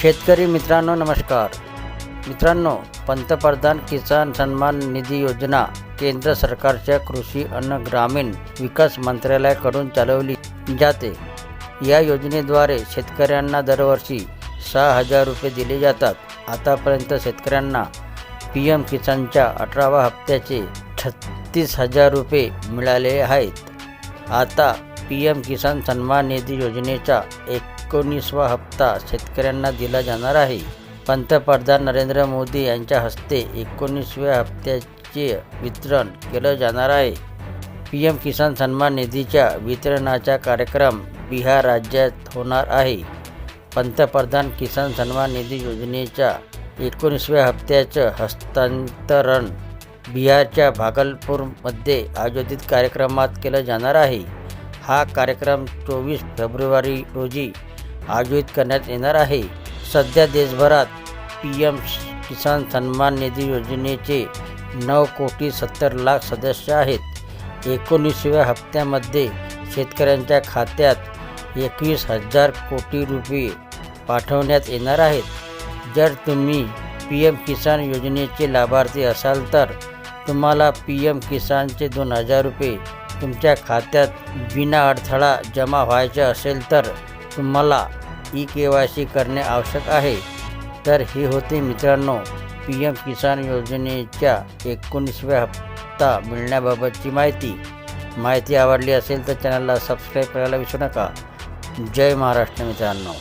शेतकरी मित्रांनो नमस्कार. मित्रांनो पंतप्रधान किसान सन्मान निधी योजना केंद्र सरकारच्या कृषी अन्न ग्रामीण विकास मंत्रालयाकडून चालवली जाते. या योजनेद्वारे शेतकऱ्यांना दरवर्षी सहा हजार रुपये दिले जातात. आतापर्यंत शेतकऱ्यांना पी एम किसानच्या अठराव्या हप्त्याचे छत्तीस हजार रुपये मिळाले आहेत. आता पी एम किसान सन्मान निधी योजनेचा एक एकोणीसवा हप्ता शेतकऱ्यांना दिला जाणार आहे. पंतप्रधान नरेंद्र मोदी यांच्या हस्ते एकोणीसव्या हप्त्याचे वितरण केलं जाणार आहे. पी एम किसान सन्मान निधीच्या वितरणाचा कार्यक्रम बिहार राज्यात होणार आहे. पंतप्रधान किसान सन्मान निधी योजनेच्या एकोणीसव्या हप्त्याचं हस्तांतरण बिहारच्या भागलपूरमध्ये आयोजित कार्यक्रमात केलं जाणार आहे. हा कार्यक्रम चोवीस फेब्रुवारी रोजी आयोजित करण्यात येणार आहे. सध्या देशभरात पी एम किसान सन्मान निधी योजनेचे नऊ कोटी सत्तर लाख सदस्य आहेत. एकोणीसव्या हप्त्यामध्ये शेतकऱ्यांच्या खात्यात एकवीस हजार कोटी रुपये पाठवण्यात येणार आहेत. जर तुम्ही पी एम किसान योजनेचे लाभार्थी असाल तर तुम्हाला पी एम किसानचे दोन हजार रुपये तुमच्या खात्यात विना अडथळा जमा व्हायचे असेल तर तुम्हाला ई के वाय सी करणे आवश्यक आहे. तर हे होते मित्रांनो पी एम किसान योजनेच्या एकोणीसव्या हप्ता मिळण्याबाबतची माहिती. माहिती आवडली असेल तर चॅनलला सबस्क्राईब करायला विसरू नका. जय महाराष्ट्र मित्रांनो.